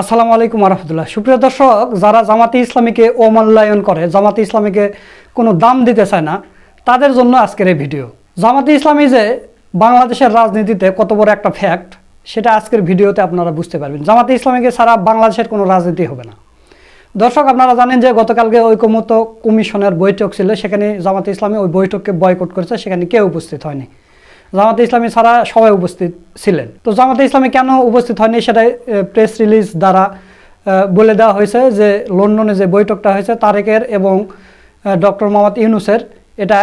আসসালামু আলাইকুম রহমতুল্লাহ সুপ্রিয় দর্শক, যারা জামাতে ইসলামীকে অমূল্যায়ন করে, জামাতে ইসলামীকে কোনো দাম দিতে চায় না, তাদের জন্য আজকের এই ভিডিও। জামাতে ইসলামী যে বাংলাদেশের রাজনীতিতে কত বড় একটা ফ্যাক্ট সেটা আজকের ভিডিওতে আপনারা বুঝতে পারবেন। জামাতে ইসলামীকে ছাড়া বাংলাদেশের কোনো রাজনীতি হবে না। দর্শক, আপনারা জানেন যে গতকালকে ঐকমত্য কমিশনের বৈঠক ছিল, সেখানে জামাতে ইসলামী ওই বৈঠককে বয়কট করেছে, সেখানে কেউ উপস্থিত হয়নি। জামাতে ইসলামী ছাড়া সবাই উপস্থিত ছিলেন। তো জামাতে ইসলামী কেন উপস্থিত হয়নি সেটা প্রেস রিলিজ দ্বারা বলে দেওয়া হয়েছে যে লন্ডনে যে বৈঠকটা হয়েছে তারেকের এবং ডক্টর মোহাম্মদ ইউনুসের, এটা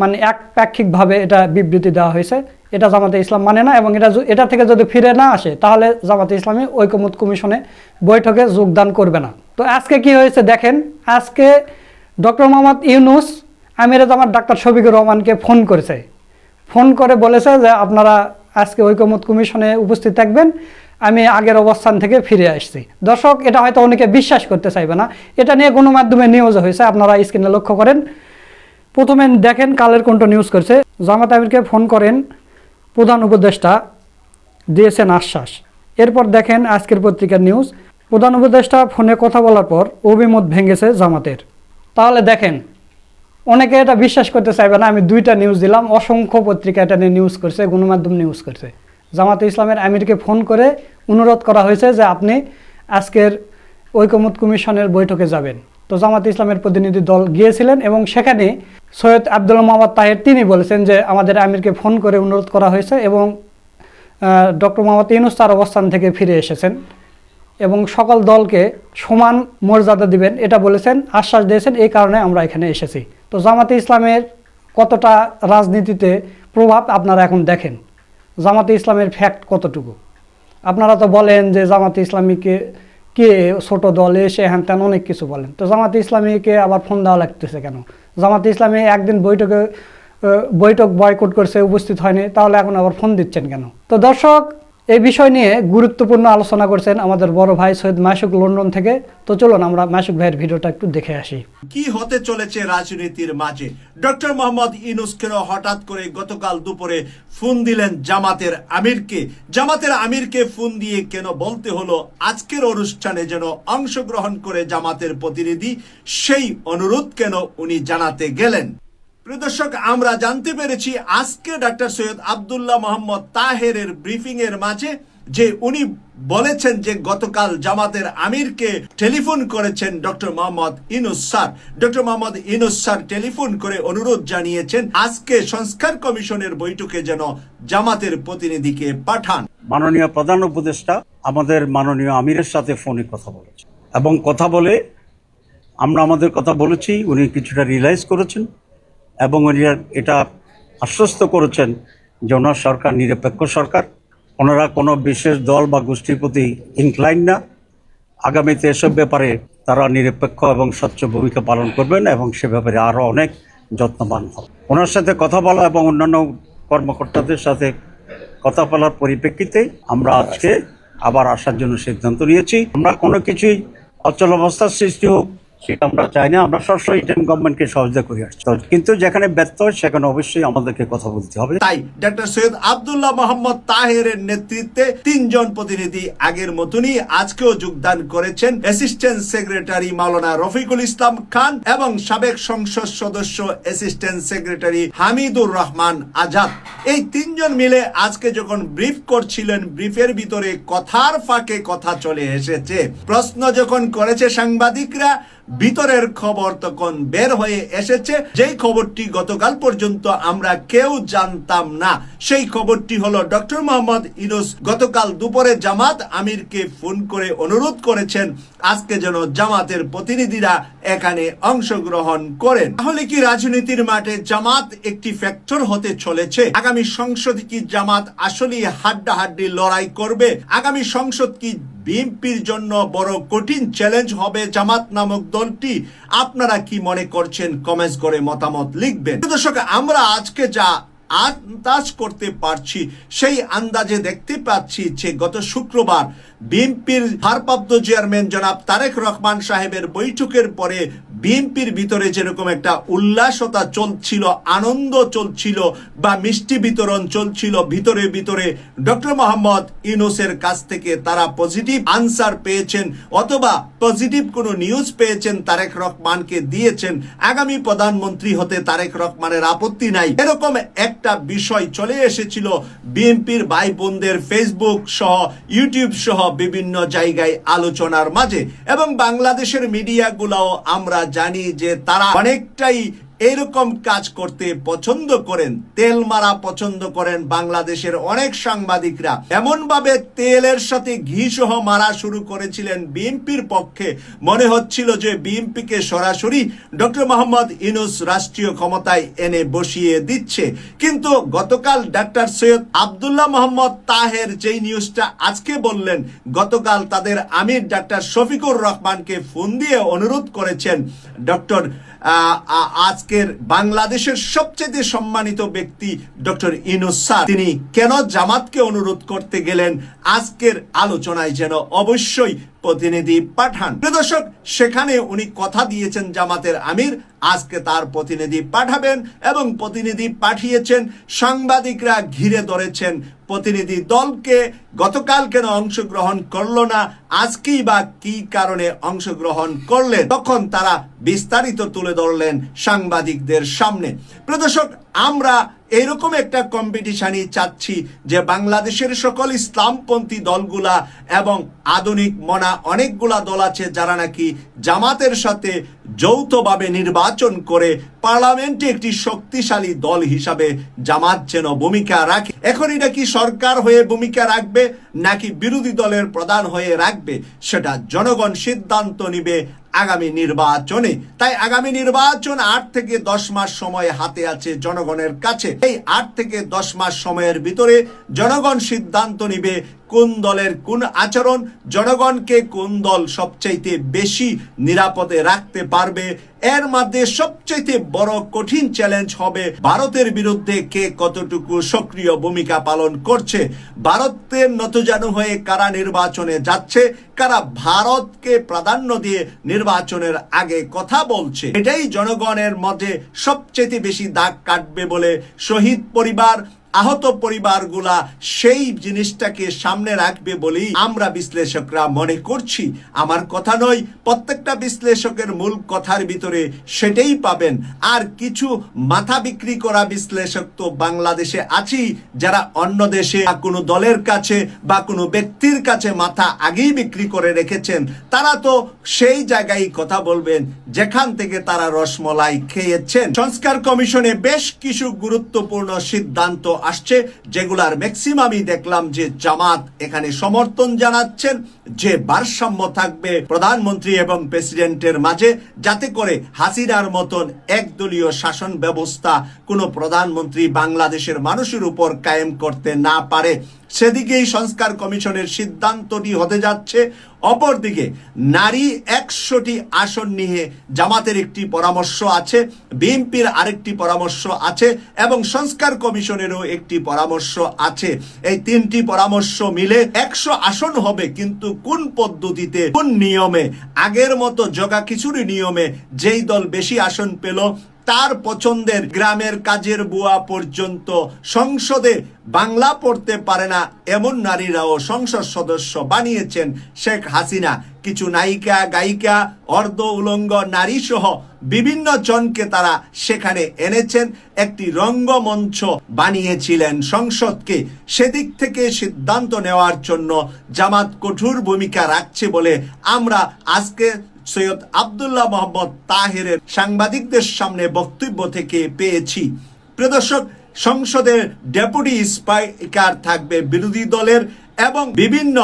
মানে একপাক্ষিকভাবে এটা বিবৃতি দেওয়া হয়েছে। এটা জামাতে ইসলাম মানে না এবং এটা এটা থেকে যদি ফিরে না আসে তাহলে জামাতে ইসলামী ঐকমত কমিশনে বৈঠকে যোগদান করবে না। তো আজকে কি হয়েছে দেখেন, আজকে ডক্টর মোহাম্মদ ইউনুস আমিরে জামাত ডাক্তার শফিকুর রহমানকে ফোন করেছে। ফোন করে বলেছে যে আপনারা আজকে ঐকমত কমিশনে উপস্থিত থাকবেন, আমি আগের অবস্থান থেকে ফিরে আসছি। দর্শক, এটা হয়তো অনেকে বিশ্বাস করতে চাইবে না। এটা নিয়ে গণমাধ্যমে নিউজ হয়েছে, আপনারা স্ক্রিনে লক্ষ্য করেন। প্রথমে দেখেন কালের কোনটা নিউজ করছে। জামাত আমিরকে ফোন করেন প্রধান উপদেষ্টা দিয়েছেন আশ্বাস। এরপর দেখেন আজকের পত্রিকার নিউজ প্রধান উপদেষ্টা ফোনে কথা বলার পর অভিমত ভেঙেছে জামাতের। তাহলে দেখেন অনেকে এটা বিশ্বাস করতে চাইবে না, আমি দুইটা নিউজ দিলাম, অসংখ্য পত্রিকা এটা নিয়ে নিউজ করছে, গণমাধ্যম নিউজ করছে। জামাতে ইসলামের আমিরকে ফোন করে অনুরোধ করা হয়েছে যে আপনি আজকের ঐকমত কমিশনের বৈঠকে যাবেন। তো জামাতে ইসলামের প্রতিনিধি দল গিয়েছিলেন এবং সেখানে সৈয়দ আব্দুল মোহাম্মদ তাহের তিনি বলেছেন যে আমাদের আমিরকে ফোন করে অনুরোধ করা হয়েছে এবং ডক্টর মোহাম্মদ ইউনুস তার অবস্থান থেকে ফিরে এসেছেন এবং সকল দলকে সমান মর্যাদা দিবেন, এটা বলেছেন, আশ্বাস দিয়েছেন, এই কারণে আমরা এখানে এসেছি। তো জামাতে ইসলামের কতটা রাজনীতিতে প্রভাব আপনারা এখন দেখেন? জামাতে ইসলামের ফ্যাক্ট কতটুকু? আপনারা তো বলেন যে জামাতে ইসলামীকে কে ছোট দল এসে হ্যান ত্যান অনেক কিছু বলেন। তো জামাতে ইসলামীকে আবার ফোন দেওয়া লাগতেছে কেন? জামাতে ইসলামী একদিন বৈঠকে বৈঠক বয়কট করছে, উপস্থিত হয়নি, তাহলে এখন আবার ফোন দিচ্ছেন কেন? তো দর্শক এই বিষয় নিয়ে গুরুত্বপূর্ণ আলোচনা করছেন আমাদের বড় ভাই সৈয়দ মাসুক লন্ডন থেকে। তো চলুন আমরা মাসুক ভাইয়ের ভিডিওটা একটু দেখে আসি। কি হতে চলেছে রাজনীতির মাঝে? ডক্টর মোহাম্মদ ইনুস কেন হঠাৎ করে গতকাল দুপুরে ফোন দিলেন জামাতের আমিরকে। জামাতের আমিরকে ফোন দিয়ে কেন বলতে হলো? আজকের অনুষ্ঠানে যেন অংশগ্রহণ করে জামাতের প্রতিনিধি, সেই অনুরোধ কেন উনি জানাতে গেলেন? প্রিয় দর্শক আমরা জানতে পেরেছি আজকে ডাক্তার সৈয়দ আব্দুল্লাহ মোহাম্মদ তাহেরের ব্রিফিং এর মাঝে যে উনি বলেছেন যে গতকাল জামাতের আমিরকে টেলিফোন করেছেন doctor Mohammad Yunus sir. Doctor Mohammad Yunus sir telephone করে অনুরোধ জানিয়েছেন, আজকে সংস্কার কমিশনের বৈঠকে যেন জামাতের প্রতিনিধিকে পাঠান। মাননীয় প্রধান উপদেষ্টা আমাদের মাননীয় আমিরের সাথে ফোনে কথা বলেছে এবং কথা বলে আমরা আমাদের কথা বলেছি, উনি কিছুটা রিয়েলাইজ করেছেন। এবং এটা আশ্বস্ত করেছেন যে ওনার সরকার নিরপেক্ষ সরকার। ওনারা কোনো বিশেষ দল বা গোষ্ঠীর প্রতি ইনক্লাইন না। আগামীতে এসব ব্যাপারে তারা নিরপেক্ষ এবং স্বচ্ছ ভূমিকা পালন করবেন এবং সে ব্যাপারে আরও অনেক যত্নবান হবে ওনার সাথে কথা বলা এবং অন্যান্য কর্মকর্তাদের সাথে কথা বলার পরিপ্রেক্ষিতে আমরা আজকে আবার আসার জন্য সিদ্ধান্ত নিয়েছি। আমরা কোনো কিছুই অচল অবস্থার সৃষ্টি হোক সেটা আমরা চাই না, আমরা গভর্নমেন্টকে সহযোগিতা করে আসছি। কিন্তু যেখানে ব্যর্থ, সেখানে অবশ্যই আমাদেরকে কথা বলতে হবে। তাই সৈয়দ আব্দুল্লাহ মোহাম্মদ তাহেরের নেতৃত্বে তিনজন প্রতিনিধি আগের মতনই আজকেও যোগদান করেছেন অ্যাসিস্ট্যান্ট সেক্রেটারি মাওলানা রফিকুল ইসলাম খান এবং সাবেক সংসদ সদস্য অ্যাসিস্ট্যান্ট সেক্রেটারি হামিদুর রহমান আজাদ। এই তিনজন মিলে আজকে যখন ব্রিফ করছিলেন, ব্রিফের ভিতরে কথার ফাঁকে কথা চলে এসেছে। প্রশ্ন যখন করেছে সাংবাদিকরা ভিতরের খবর তখন বের হয়ে এসেছে। যেই খবরটি গতকাল পর্যন্ত আমরা কেউ জানতাম না। সেই খবরটি হলো ডক্টর মোহাম্মদ ইনুস গতকাল দুপুরে জামাত আমিরকে ফোন করে অনুরোধ করেছেন, আজকে যেন জামাতের প্রতিনিধিরা এখানে অংশগ্রহণ করেন। তাহলে কি রাজনীতির মাঠে জামাত একটি ফ্যাক্টর হতে চলেছে? আগামী সংসদ কি জামাত আসলে হাড্ডাহাড্ডি লড়াই করবে? আগামী সংসদ কি বিএনপির জন্য বড় কঠিন চ্যালেঞ্জ হবে জামাত নামক দলটি। আপনারা কি মনে করছেন? কমেন্টস করে মতামত লিখবেন। দর্শক, আমরা আজকে যা আন্দাজ করতে পারছি, সেই আন্দাজে দেখতে পাচ্ছি যে গত শুক্রবার বিএনপির ভারপ্রাপ্ত চেয়ারম্যান জনাব তারেক রহমান সাহেবের বৈঠকের পরে বিএনপির ভিতরে যেরকম একটা উল্লাসতা চলছিল, আনন্দ চলছিল বা মিষ্টি বিতরণ চলছিল, ভিতরে ভিতরে ডক্টর মোহাম্মদ ইউনুসের কাছ থেকে তারা পজিটিভ আনসার পেয়েছেন অথবা পজিটিভ কোনো নিউজ পেয়েছেন, তারেক রহমানকে দিয়েছেন। আগামী প্রধানমন্ত্রী হতে তারেক রহমানের আপত্তি নাই। এরকম একটা বিষয় চলে এসেছিল বিএনপির ভাই বোনদের ফেসবুক সহ ইউটিউব সহ বিভিন্ন জায়গায় আলোচনার মাঝে এবং বাংলাদেশের মিডিয়াগুলাও আমরা জানি যে তারা অনেকটাই এরকম কাজ করতে পছন্দ করেন, তেল মারা পছন্দ করেন বাংলাদেশের অনেক সাংবাদিকরা। এমন ভাবে তেলের সাথে ঘি সহ মারা শুরু করেছিলেন বিএনপির পক্ষে। মনে হচ্ছিল যে বিএনপিকে সরাসরি ডক্টর মোহাম্মদ ইনুস রাষ্ট্রীয় ক্ষমতায় এনে বসিয়ে দিচ্ছে। কিন্তু গতকাল ডাক্তার সৈয়দ আবদুল্লাহ মোহাম্মদ তাহের যেই নিউজটা আজকে বললেন, গতকাল তাদের আমির ডাক্তার শফিকুর রহমানকে ফোন দিয়ে অনুরোধ করেছেন ডক্টর আজকের বাংলাদেশের সবচেয়ে সম্মানিত ব্যক্তি ডক্টর ইনুস স্যার। তিনি কেন জামাতকে অনুরোধ করতে গেলেন? আজকের আলোচনায় যেন অবশ্যই প্রতিনিধি পাঠান। দর্শক, সেখানে উনি কথা দিয়েছেন জামাতের আমির। আজকে তার প্রতিনিধি পাঠাবেন এবং প্রতিনিধি পাঠিয়েছেন। সাংবাদিকরা ঘিরে ধরেছেন প্রতিনিধি দলকে গতকাল কেন অংশগ্রহণ করল না, আজকেই বা কি কারণে অংশগ্রহণ করলেন? তখন তারা বিস্তারিত তুলে ধরলেন সাংবাদিকদের সামনে। প্রদর্শক আমরা এরকম একটা কম্পিটিশনই চাচ্ছি যে বাংলাদেশের সকল ইসলামপন্থী দলগুলা এবং আধুনিক মনা অনেকগুলা দল আছে যারা নাকি জামাতের সাথে যৌথভাবে নির্বাচন করে পার্লামেন্টে একটি শক্তিশালী দল হিসাবে জামাত যেন ভূমিকা রাখে। এখন এটা কি সরকার হয়ে ভূমিকা রাখবে নাকি বিরোধী দলের প্রধান হয়ে রাখবে, সেটা জনগণ সিদ্ধান্ত নিবে। আগামী নির্বাচনে। তাই আগামী নির্বাচন আট থেকে দশ মাস সময় হাতে আছে জনগণের কাছে। এই আট থেকে দশ মাস সময়ের ভিতরে জনগণ সিদ্ধান্ত নিবে কোন দলের কোন আচরণ জনগণকে কোন দল সবচাইতে বেশি নিরাপদে রাখতে পারবে? এর মধ্যে সবচাইতে বড় কঠিন চ্যালেঞ্জ হবে ভারতের বিরুদ্ধে কে কতটুকু সক্রিয় ভূমিকা পালন করছে? ভারতের নতজানু হয়ে কারা নির্বাচনে যাচ্ছে? কারা ভারতকে প্রাধান্য দিয়ে নির্বাচনের আগে কথা বলছে? এটাই জনগণের মধ্যে সবচেয়ে বেশি দাগ কাটবে বলে শহীদ পরিবার আহত পরিবারগুলা সেই জিনিসটাকে সামনে রাখবে বলেই আমরা বিশ্লেষকরা মনে করছি। আমার কথা নয়, প্রত্যেকটা বিশ্লেষকের মূল কথার ভিতরে সেটাই পাবেন। আর কিছু মাথা বিক্রি করা বিশ্লেষক তো বাংলাদেশে আছি, যারা অন্য দেশে কোনো দলের কাছে বা কোনো ব্যক্তির কাছে মাথা আগেই বিক্রি করে রেখেছেন, তারা তো সেই জায়গায় কথা বলবেন, যেখান থেকে তারা রসমলাই খেয়েছেন। সংস্কার কমিশনে বেশ কিছু গুরুত্বপূর্ণ সিদ্ধান্ত আসছে, যেগুলার ম্যাক্সিমামই দেখলাম যে জামাত এখানে সমর্থন জানাচ্ছেন, যে ভারসাম্য থাকবে প্রধানমন্ত্রী এবং প্রেসিডেন্টের মাঝে, যাতে করে হাসিনার মতন একদলীয় শাসন ব্যবস্থা কোনো প্রধানমন্ত্রী বাংলাদেশের মানুষের উপর কায়েম করতে না পারে। সেদিকেই সংস্কার কমিশনের সিদ্ধান্তটি হতে যাচ্ছে। অপরদিকে, নারী একশোটি আসন নিয়ে জামাতের একটি পরামর্শ আছে, বিএনপির আরেকটি পরামর্শ আছে এবং সংস্কার কমিশনেরও একটি পরামর্শ আছে। এই তিনটি পরামর্শ মিলে একশো আসন হবে, কিন্তু কোন পদ্ধতিতে, কোন নিয়মে, আগের মতো জগা খিচুড়ি নিয়মে যেই দল বেশি আসন পেল তার পছন্দের গ্রামের কাজের বুয়া পর্যন্ত সংসদে বাংলা পড়তে পারে না, এমন নারীরাও সংসদ সদস্য বানিয়েছেন শেখ হাসিনা। কিছু নায়িকা, গায়িকা, অর্ধ উলঙ্গ নারী সহ বিভিন্ন জনকে তারা সেখানে এনেছেন। একটি রঙ্গমঞ্চ বানিয়েছিলেন সংসদকে। সেদিক থেকে সিদ্ধান্ত নেওয়ার জন্য জামাত কঠোর ভূমিকা রাখছে বলে আমরা আজকে সৈয়দ আবদুল্লাহ মোহাম্মদ তাহেরের সাংবাদিকদের সামনে বক্তব্য থেকে পেয়েছি। প্রদর্শক সংসদের ডেপুটি স্পিকার থাকবে বিরোধী দলের এবং বিভিন্ন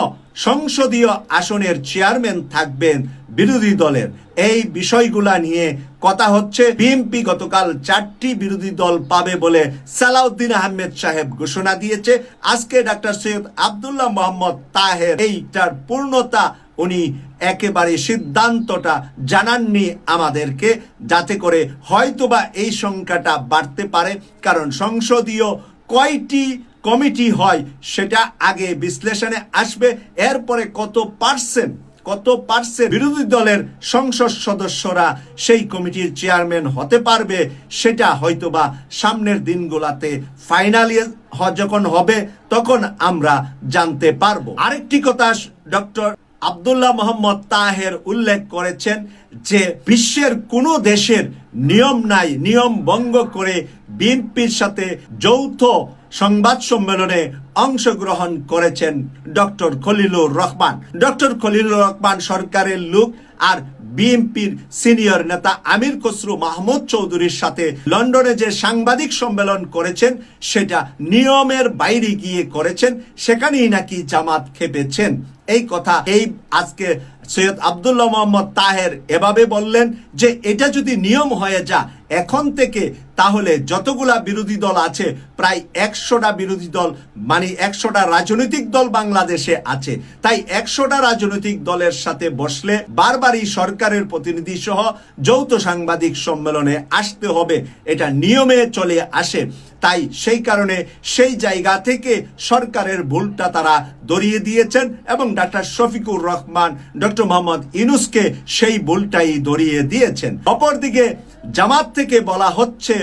সংসদীয় আসনের চেয়ারম্যান থাকবেন বিরোধী দলের। এই বিষয়গুলা নিয়ে কথা হচ্ছে। বিএনপি গতকাল চারটি বিরোধী দল পাবে বলে সালাউদ্দিন আহমেদ সাহেব ঘোষণা দিয়েছে। আজকে ডাক্তার সৈয়দ আবদুল্লাহ মোহাম্মদ তাহের এইটার পূর্ণতা উনি একেবারে সিদ্ধান্তটা জানাননি আমাদেরকে, যাতে করে হয়তোবা এই সংখ্যাটা বাড়তে পারে। কারণ সংসদীয় কয়টি কমিটি হয় সেটা আগে বিশ্লেষণে আসবে। এরপরে কত পার্সেন্ট কত পার্সেন্ট বিরোধী দলের সংসদ সদস্যরা সেই কমিটির চেয়ারম্যান হতে পারবে, সেটা হয়তোবা সামনের দিনগুলাতে ফাইনালি যখন হবে, তখন আমরা জানতে পারব। আরেকটি কথা ডক্টর আব্দুল্লাহ মোহাম্মদ তাহের উল্লেখ করেছেন যে বিশ্বের কোনো দেশের নিয়ম নাই, নিয়ম ভঙ্গ করে বিএনপির সাথে যৌথ সংবাদ সম্মেলনে অংশগ্রহণ করেছেন ডক্টর খলিলুর রহমান। ডক্টর খলিলুর রহমান সরকারের লোক আর বিএনপির সিনিয়র নেতা আমির খসরু মাহমুদ চৌধুরীর সাথে লন্ডনে যে সাংবাদিক সম্মেলন করেছেন, সেটা নিয়মের বাইরে গিয়ে করেছেন, সেখানেই নাকি জামাত খেপেছেন। এই কথা এই আজকে সৈয়দ আবদুল্লাহ মোহাম্মদ তাহের এভাবে বললেন যে এটা যদি নিয়ম হয়ে যা এখন থেকে তাহলে যতগুলা বিরোধী দল আছে, প্রায় একশোটা বিরোধী দল মানে একশোটা রাজনৈতিক দল বাংলাদেশে আছে। তাই একশোটা রাজনৈতিক দলের সাথে বসলে বারবারই সরকারের প্রতিনিধি সহ যৌথ সাংবাদিক সম্মেলনে আসতে হবে। এটা নিয়মে চলে আসে। তাই সেই কারণে সেই জায়গা থেকে সরকারের ভুলটা তারা দরিয়ে দিয়েছেন এবং ডাক্তার শফিকুর রহমান, ডক্টর মোহাম্মদ ইনুসকে সেই ভুলটাই দরিয়ে দিয়েছেন। অপরদিকে জামাত থেকে বলা হচ্ছে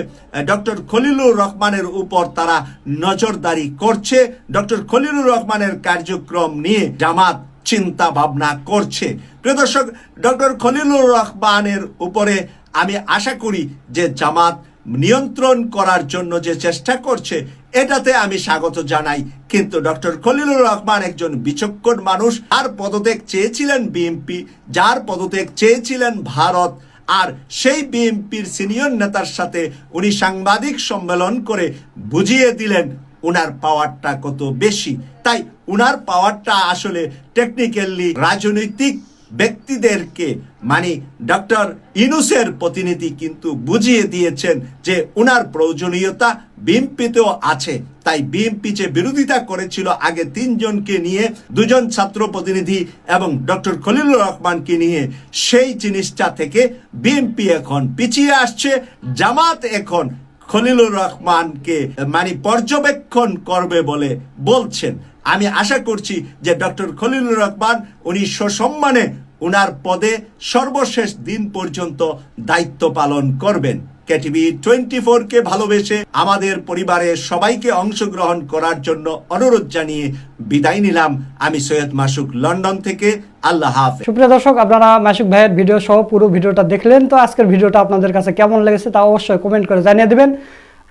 ডক্টর খলিলুর রহমানের উপর তারা নজরদারি করছে। ডক্টর খলিলুর রহমানের কার্যক্রম নিয়ে জামাত চিন্তা ভাবনা করছে। প্রিয় দর্শক, ডক্টর খলিলুর রহমানের উপরে আমি আশা করি যে জামাত নিয়ন্ত্রণ করার জন্য যে চেষ্টা করছে, এটাতে আমি স্বাগত জানাই। কিন্তু ডক্টর খলিলুর রহমান একজন বিচক্ষণ মানুষ আর পদত্যাগ চেয়েছিলেন বিএনপি, যার পদত্যাগ চেয়েছিলেন ভারত আর সেই বিএনপির সিনিয়র নেতার সাথে উনি সাংবাদিক সম্মেলন করে বুঝিয়ে দিলেন উনার পাওয়ারটা কত বেশি। তাই উনার পাওয়ারটা আসলে টেকনিক্যালি রাজনৈতিক ব্যক্তিদেরকে মানে ডক্টর ইনুসের প্রতিনিধি কিন্তু বুঝিয়ে দিয়েছেন যে উনার প্রয়োজনীয়তা বিএনপিতেও আছে। তাই বিএনপি যে বিরোধিতা করেছিল আগে তিনজনকে নিয়ে, দুজন ছাত্র প্রতিনিধি এবং ডক্টর খলিলুর রহমানকে নিয়ে, সেই জিনিসটা থেকে বিএনপি এখন পিছিয়ে আসছে, জামাত এখন খলিলুর রহমানকে মানে পর্যবেক্ষণ করবে বলে বলছেন। আমি আশা করছি যে ডক্টর খলিলুর রহমান উনি সসম্মানে উনার পদে সর্বশেষ দিন পর্যন্ত দায়িত্ব পালন করবেন। কেটিভি টোয়েন্টি কে ভালোবেসে আমাদের পরিবারের সবাইকে অংশগ্রহণ করার জন্য অনুরোধ জানিয়ে বিদায় নিলাম। আমি সৈয়দ মাসুক, লন্ডন থেকে। আল্লাহ হাফেজ। সুপ্রিয় দর্শক, আপনারা মাসুক ভাইয়ের ভিডিও সহ পুরো ভিডিওটা দেখলেন। তো আজকের ভিডিওটা আপনাদের কাছে কেমন লেগেছে তা অবশ্যই কমেন্ট করে জানিয়ে দিবেন।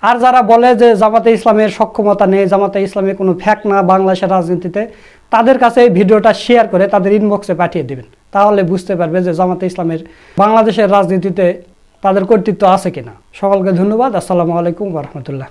আর যারা বলে যে জামাতে ইসলামের সক্ষমতা নেই, জামাতে ইসলামের কোনো ফ্যাক না বাংলাদেশের রাজনীতিতে, তাদের কাছে এই ভিডিওটা শেয়ার করে তাদের ইনবক্সে পাঠিয়ে দিবেন। তাহলে বুঝতে পারবে যে জামাতে ইসলামের বাংলাদেশের রাজনীতিতে তাদের কর্তৃত্ব আছে কিনা। সকলকে ধন্যবাদ। আসসালামু আলাইকুম রহমতুল্লাহ।